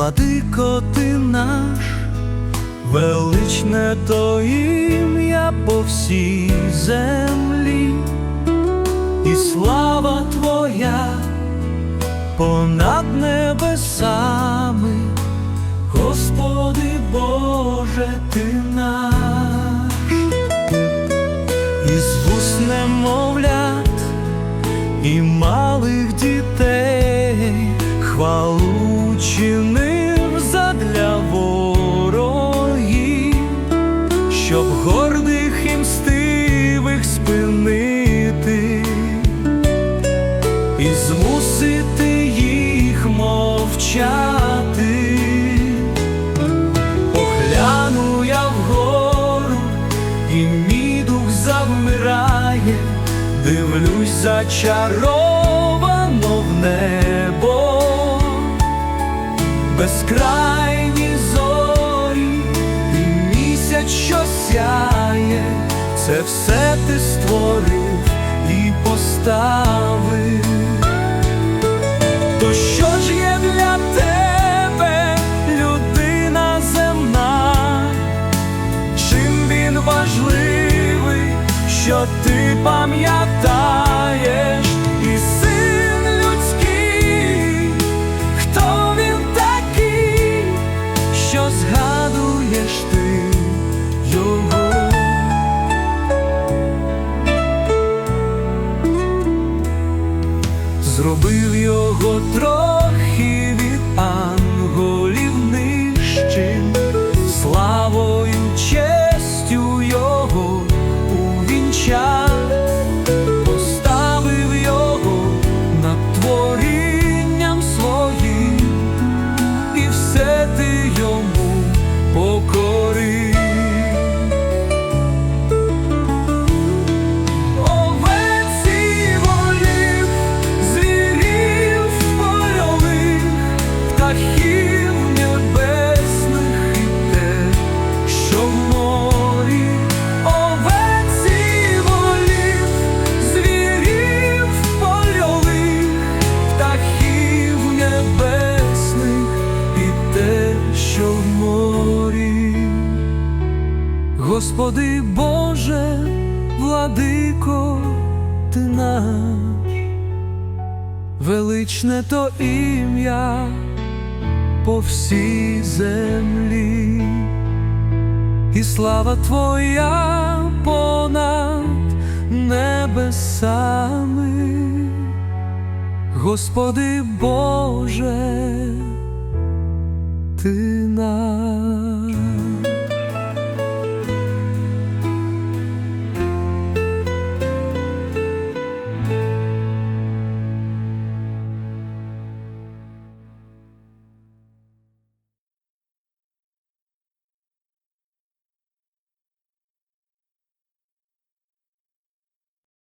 владико ти наш, величне то ім'я по всій землі, і слава Твоя понад небесами, Господи Боже, ти наш, із вуст немовлят і щоб гордих і мстивих спинити і змусити їх мовчати. Погляну я вгору, і мій дух завмирає, дивлюсь зачаровано в небо, безкрайні зорі, що сяє, це все ти створив і поставив. То що ж є для тебе людина земна? Чим він важливий, що ти пам'ятаєш, Зробив його трохи Господи Боже, владико, ти наш, величне то ім'я по всій землі, і слава Твоя понад небесами, Господи Боже, ти наш.